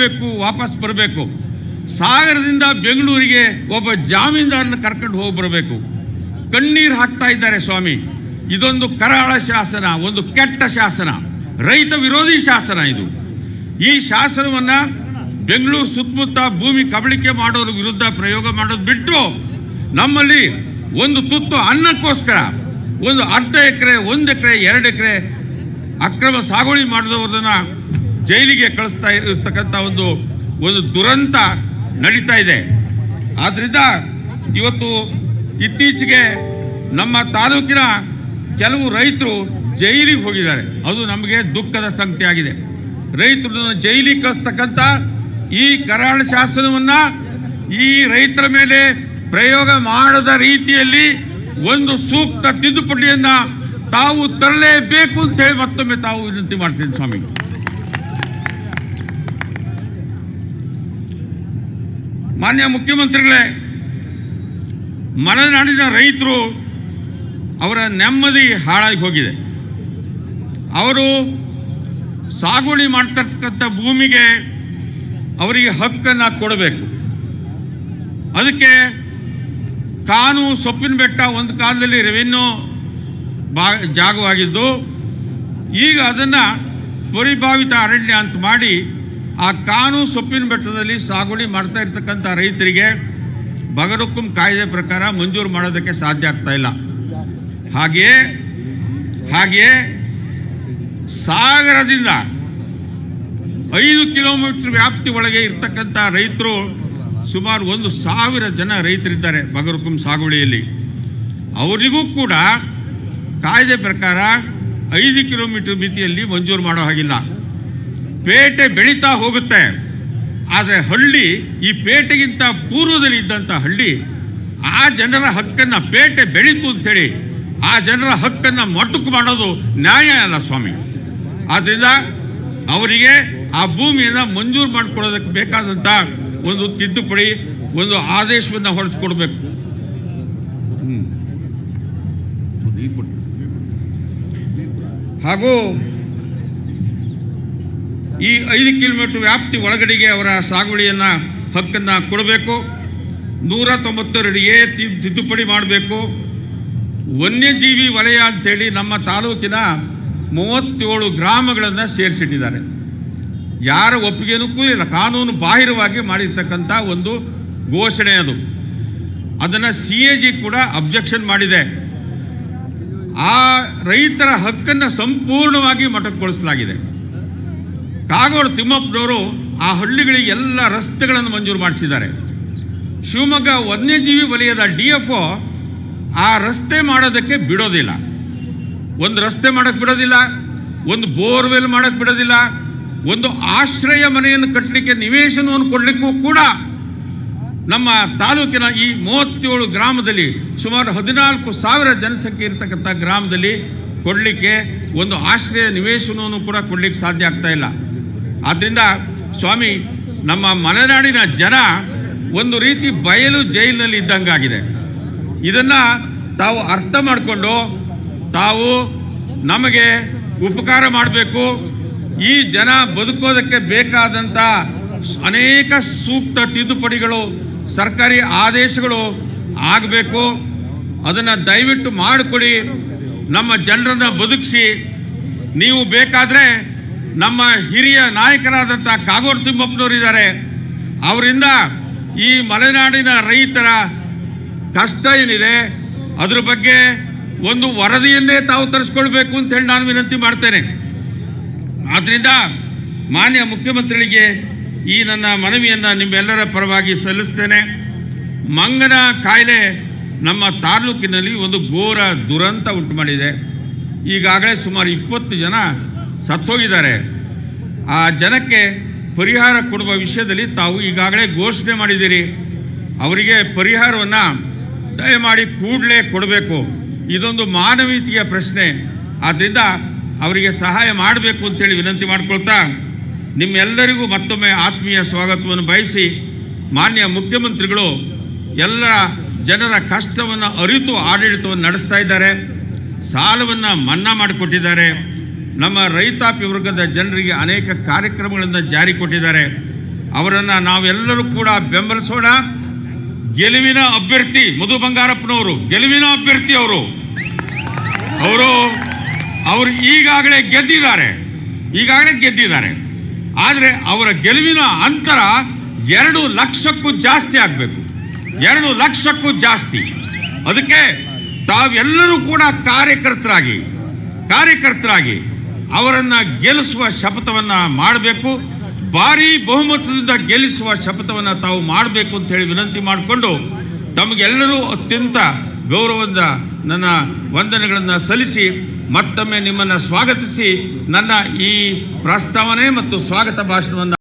ಬೇಕು ವಾಪಸ್ ಬರಬೇಕು. ಸಾಗರದಿಂದ ಬೆಂಗಳೂರಿಗೆ ಒಬ್ಬ ಜಾಮೀನ್ದಾರನ ಕರ್ಕೊಂಡು ಹೋಗಿ ಬರಬೇಕು. ಕಣ್ಣೀರು ಹಾಕ್ತಾ ಇದ್ದಾರೆ ಸ್ವಾಮಿ. ಇದೊಂದು ಕರಾಳ ಶಾಸನ, ಒಂದು ಕೆಟ್ಟ ಶಾಸನ, ರೈತ ವಿರೋಧಿ ಶಾಸನ ಇದು. ಈ ಶಾಸನವನ್ನು ಬೆಂಗಳೂರು ಸುತ್ತಮುತ್ತ ಭೂಮಿ ಕಬಳಿಕೆ ಮಾಡೋರ ವಿರುದ್ಧ ಪ್ರಯೋಗ ಮಾಡೋದು ಬಿಟ್ಟು ನಮ್ಮಲ್ಲಿ ಒಂದು ತುತ್ತು ಅನ್ನಕ್ಕೋಸ್ಕರ ಒಂದು ಅರ್ಧ ಎಕರೆ, ಒಂದು ಎಕರೆ, ಎರಡು ಎಕರೆ ಅಕ್ರಮ ಸಾಗುವಳಿ ಮಾಡಿದವರನ್ನ ಜೈಲಿಗೆ ಕಳಿಸ್ತಾ ಇರತಕ್ಕಂಥ ಒಂದು ಒಂದು ದುರಂತ ನಡೀತಾ ಇದೆ. ಆದ್ರಿಂದ ಇವತ್ತು ಇತ್ತೀಚೆಗೆ ನಮ್ಮ ತಾಲೂಕಿನ ಕೆಲವು ರೈತರು ಜೈಲಿಗೆ ಹೋಗಿದ್ದಾರೆ. ಅದು ನಮಗೆ ದುಃಖದ ಸಂಗತಿ ಆಗಿದೆ ರೈತರನ್ನ ಜೈಲಿಗೆ ಕಳಿಸ್ತಕ್ಕಂಥ ಈ ಕರಾಳ ಶಾಸನವನ್ನ ಈ ರೈತರ ಮೇಲೆ ಪ್ರಯೋಗ ಮಾಡದ ರೀತಿಯಲ್ಲಿ ಒಂದು ಸೂಕ್ತ ತಿದ್ದುಪಡಿಯನ್ನು ತಾವು ತರಲೇಬೇಕು ಅಂತ ಹೇಳಿ ಮತ್ತೊಮ್ಮೆ ತಾವು ವಿನಂತಿ ಮಾಡ್ತೀನಿ ಸ್ವಾಮಿ. ಮಾನ್ಯ ಮುಖ್ಯಮಂತ್ರಿಗಳೇ, ಮಲೆನಾಡಿನ ರೈತರು ಅವರ ನೆಮ್ಮದಿ ಹಾಳಾಗಿ ಹೋಗಿದೆ. ಅವರು ಸಾಗುವಳಿ ಮಾಡ್ತಕ್ಕಂಥ ಭೂಮಿಗೆ ಅವರಿಗೆ ಹಕ್ಕನ್ನು ಕೊಡಬೇಕು. ಅದಕ್ಕೆ ಕಾನು ಸೊಪ್ಪಿನ ಬೆಟ್ಟ ಒಂದು ಕಾಲದಲ್ಲಿ ರೆವೆನ್ಯೂ ಬಾ ಜಾಗವಾಗಿದ್ದು, ಈಗ ಅದನ್ನು ಪರಿಭಾವಿತ ಅರಣ್ಯ ಅಂತ ಮಾಡಿ ಆ ಕಾನು ಸೊಪ್ಪಿನ ಬೆಟ್ಟದಲ್ಲಿ ಸಾಗುವಳಿ ಮಾಡ್ತಾ ಇರ್ತಕ್ಕಂಥ ರೈತರಿಗೆ ಬಗರುಕುಂ ಕಾಯ್ದೆ ಪ್ರಕಾರ ಮಂಜೂರು ಮಾಡೋದಕ್ಕೆ ಸಾಧ್ಯ ಆಗ್ತಾ ಇಲ್ಲ. ಹಾಗೆಯೇ ಹಾಗೆಯೇ ಸಾಗರದಿಂದ ಐದು ಕಿಲೋಮೀಟರ್ ವ್ಯಾಪ್ತಿ ಒಳಗೆ ಇರ್ತಕ್ಕಂಥ ರೈತರು ಸುಮಾರು ಒಂದು ಸಾವಿರ ಜನ ರೈತರಿದ್ದಾರೆ ಬಗರುಕುಂ ಸಾಗುವಳಿಯಲ್ಲಿ. ಅವರಿಗೂ ಕೂಡ ಕಾಯ್ದೆ ಪ್ರಕಾರ ಐದು ಕಿಲೋಮೀಟರ್ ಮಿತಿಯಲ್ಲಿ ಮಂಜೂರು ಮಾಡೋ ಹಾಗಿಲ್ಲ. ಪೇಟೆ ಬೆಳೀತಾ ಹೋಗುತ್ತೆ. ಆದರೆ ಹಳ್ಳಿ ಈ ಪೇಟೆಗಿಂತ ಪೂರ್ವದಲ್ಲಿ ಇದ್ದಂಥ ಹಳ್ಳಿ ಆ ಜನರ ಹಕ್ಕನ್ನು ಪೇಟೆ ಬೆಳೀತು ಅಂಥೇಳಿ ಆ ಜನರ ಹಕ್ಕನ್ನು ಮೊಟಕು ಮಾಡೋದು ನ್ಯಾಯ ಅಲ್ಲ ಸ್ವಾಮಿ. ಆದ್ದರಿಂದ ಅವರಿಗೆ ಆ ಭೂಮಿಯನ್ನು ಮಂಜೂರು ಮಾಡಿಕೊಡೋದಕ್ಕೆ ಬೇಕಾದಂಥ ಒಂದು ತಿದ್ದುಪಡಿ ಒಂದು ಆದೇಶವನ್ನು ಹೊರಡಿಸ್ಕೊಡ್ಬೇಕು. ಹಾಗೂ ಈ ಐದು ಕಿಲೋಮೀಟರ್ ವ್ಯಾಪ್ತಿ ಒಳಗಡೆಗೆ ಅವರ ಸಾಗುವಳಿಯನ್ನು, ಹಕ್ಕನ್ನು ಕೊಡಬೇಕು. ನೂರ ತೊಂಬತ್ತೆರಡು ಎ ತಿದ್ದುಪಡಿ ಮಾಡಬೇಕು. ವನ್ಯಜೀವಿ ವಲಯ ಅಂಥೇಳಿ ನಮ್ಮ ತಾಲೂಕಿನ ಮೂವತ್ತೇಳು ಗ್ರಾಮಗಳನ್ನು ಸೇರಿಸಿಟ್ಟಿದ್ದಾರೆ. ಯಾರ ಒಪ್ಪಿಗೆನೂ ಇಲ್ಲ ಕಾನೂನು ಬಾಹಿರವಾಗಿ ಮಾಡಿರ್ತಕ್ಕಂಥ ಒಂದು ಘೋಷಣೆ ಅದು. ಅದನ್ನು ಸಿ ಎ ಜಿ ಕೂಡ ಅಬ್ಜೆಕ್ಷನ್ ಮಾಡಿದೆ. ಆ ರೈತರ ಹಕ್ಕನ್ನು ಸಂಪೂರ್ಣವಾಗಿ ಮೊಟಕುಗೊಳಿಸಲಾಗಿದೆ. ಕಾಗೋಡು ತಿಮ್ಮಪ್ಪನವರು ಆ ಹಳ್ಳಿಗಳಿಗೆ ಎಲ್ಲ ರಸ್ತೆಗಳನ್ನು ಮಂಜೂರು ಮಾಡಿಸಿದ್ದಾರೆ. ಶಿವಮೊಗ್ಗ ವನ್ಯಜೀವಿ ವಲಯದ ಡಿ ಎಫ್ ಆ ರಸ್ತೆ ಮಾಡೋದಕ್ಕೆ ಬಿಡೋದಿಲ್ಲ. ಒಂದು ರಸ್ತೆ ಮಾಡೋಕ್ಕೆ ಬಿಡೋದಿಲ್ಲ, ಒಂದು ಬೋರ್ವೆಲ್ ಮಾಡೋಕ್ಕೆ ಬಿಡೋದಿಲ್ಲ, ಒಂದು ಆಶ್ರಯ ಮನೆಯನ್ನು ಕಟ್ಟಲಿಕ್ಕೆ ನಿವೇಶನವನ್ನು ಕೊಡಲಿಕ್ಕೂ ಕೂಡ ನಮ್ಮ ತಾಲೂಕಿನ ಈ ಮೂವತ್ತೇಳು ಗ್ರಾಮದಲ್ಲಿ ಸುಮಾರು ಹದಿನಾಲ್ಕು ಸಾವಿರ ಜನಸಂಖ್ಯೆ ಇರತಕ್ಕಂಥ ಗ್ರಾಮದಲ್ಲಿ ಕೊಡಲಿಕ್ಕೆ ಒಂದು ಆಶ್ರಯ ನಿವೇಶನವನ್ನು ಕೂಡ ಕೊಡಲಿಕ್ಕೆ ಸಾಧ್ಯ ಆಗ್ತಾ ಇಲ್ಲ. ಆದ್ದರಿಂದ ಸ್ವಾಮಿ, ನಮ್ಮ ಮಲೆನಾಡಿನ ಜನ ಒಂದು ರೀತಿ ಬಯಲು ಜೈಲಿನಲ್ಲಿ ಇದ್ದಂಗಾಗಿದೆ. ಇದನ್ನು ತಾವು ಅರ್ಥ ಮಾಡಿಕೊಂಡು ತಾವು ನಮಗೆ ಉಪಕಾರ ಮಾಡಬೇಕು. ಈ ಜನ ಬದುಕೋದಕ್ಕೆ ಬೇಕಾದಂಥ ಅನೇಕ ಸೂಕ್ತ ತಿದ್ದುಪಡಿಗಳು, ಸರ್ಕಾರಿ ಆದೇಶಗಳು ಆಗಬೇಕು. ಅದನ್ನು ದಯವಿಟ್ಟು ಮಾಡಿಕೊಡಿ. ನಮ್ಮ ಜನರನ್ನು ಬದುಕಿಸಿ. ನೀವು ಬೇಕಾದರೆ ನಮ್ಮ ಹಿರಿಯ ನಾಯಕರಾದಂಥ ಕಾಗೋಡು ತಿಮ್ಮಪ್ಪನವರಿದ್ದಾರೆ ಅವರಿಂದ ಈ ಮಲೆನಾಡಿನ ರೈತರ ಕಷ್ಟ ಏನಿದೆ, ಅದ್ರ ಬಗ್ಗೆ ಒಂದು ವರದಿಯನ್ನೇ ತಾವು ತರಿಸ್ಕೊಳ್ಬೇಕು ಅಂತ ಹೇಳಿ ನಾನು ವಿನಂತಿ ಮಾಡ್ತೇನೆ. ಆದ್ದರಿಂದ ಮಾನ್ಯ ಮುಖ್ಯಮಂತ್ರಿಗಳಿಗೆ ಈ ನನ್ನ ಮನವಿಯನ್ನು ನಿಮ್ಮೆಲ್ಲರ ಪರವಾಗಿ ಸಲ್ಲಿಸ್ತೇನೆ. ಮಂಗನ ಕಾಯಿಲೆ ನಮ್ಮ ತಾಲೂಕಿನಲ್ಲಿ ಒಂದು ಘೋರ ದುರಂತ ಉಂಟು ಮಾಡಿದೆ. ಈಗಾಗಲೇ ಸುಮಾರು ಇಪ್ಪತ್ತು ಜನ ಸತ್ತೋಗಿದ್ದಾರೆ. ಆ ಜನಕ್ಕೆ ಪರಿಹಾರ ಕೊಡುವ ವಿಷಯದಲ್ಲಿ ತಾವು ಈಗಾಗಲೇ ಘೋಷಣೆ ಮಾಡಿದ್ದೀರಿ. ಅವರಿಗೆ ಪರಿಹಾರವನ್ನು ದಯಮಾಡಿ ಕೂಡಲೇ ಕೊಡಬೇಕು. ಇದೊಂದು ಮಾನವೀಯತೆಯ ಪ್ರಶ್ನೆ. ಆದ್ದರಿಂದ ಅವರಿಗೆ ಸಹಾಯ ಮಾಡಬೇಕು ಅಂತೇಳಿ ವಿನಂತಿ ಮಾಡಿಕೊಳ್ತಾ ನಿಮ್ಮೆಲ್ಲರಿಗೂ ಮತ್ತೊಮ್ಮೆ ಆತ್ಮೀಯ ಸ್ವಾಗತವನ್ನು ಬಯಸಿ ಮಾನ್ಯ ಮುಖ್ಯಮಂತ್ರಿಗಳು ಎಲ್ಲ ಜನರ ಕಷ್ಟವನ್ನು ಅರಿತು ಆಡಳಿತವನ್ನು ನಡೆಸ್ತಾ ಇದ್ದಾರೆ. ಸಾಲವನ್ನು ಮನ್ನಾ ಮಾಡಿಕೊಟ್ಟಿದ್ದಾರೆ. ನಮ್ಮ ರೈತಾಪಿ ವರ್ಗದ ಜನರಿಗೆ ಅನೇಕ ಕಾರ್ಯಕ್ರಮಗಳನ್ನು ಜಾರಿ ಕೊಟ್ಟಿದ್ದಾರೆ. ಅವರನ್ನು ನಾವೆಲ್ಲರೂ ಕೂಡ ಬೆಂಬಲಿಸೋಣ. ಗೆಲುವಿನ ಅಭ್ಯರ್ಥಿ ಮಧು ಬಂಗಾರಪ್ಪನವರು, ಗೆಲುವಿನ ಅಭ್ಯರ್ಥಿ ಅವರು. ಅವರು ಅವರು ಈಗಾಗಲೇ ಗೆದ್ದಿದ್ದಾರೆ. ಈಗಾಗಲೇ ಗೆದ್ದಿದ್ದಾರೆ. ಆದರೆ ಅವರ ಗೆಲುವಿನ ಅಂತರ ಎರಡು ಲಕ್ಷಕ್ಕೂ ಜಾಸ್ತಿ ಆಗಬೇಕು. ಎರಡು ಲಕ್ಷಕ್ಕೂ ಜಾಸ್ತಿ. ಅದಕ್ಕೆ ತಾವೆಲ್ಲರೂ ಕೂಡ ಕಾರ್ಯಕರ್ತರಾಗಿ ಕಾರ್ಯಕರ್ತರಾಗಿ ಅವರನ್ನ ಗೆಲ್ಲಿಸುವ ಶಪಥವನ್ನು ಮಾಡಬೇಕು. ಭಾರೀ ಬಹುಮತದಿಂದ ಗೆಲ್ಲಿಸುವ ಶಪಥವನ್ನು ತಾವು ಮಾಡಬೇಕು ಅಂತ ಹೇಳಿ ವಿನಂತಿ ಮಾಡಿಕೊಂಡು ತಮಗೆಲ್ಲರೂ ಅತ್ಯಂತ ಗೌರವದಿಂದ ನನ್ನ ವಂದನೆಗಳನ್ನು ಸಲ್ಲಿಸಿ, ಮತ್ತೊಮ್ಮೆ ನಿಮ್ಮನ್ನು ಸ್ವಾಗತಿಸಿ, ನನ್ನ ಈ ಪ್ರಸ್ತಾವನೆ ಮತ್ತು ಸ್ವಾಗತ ಭಾಷಣವನ್ನು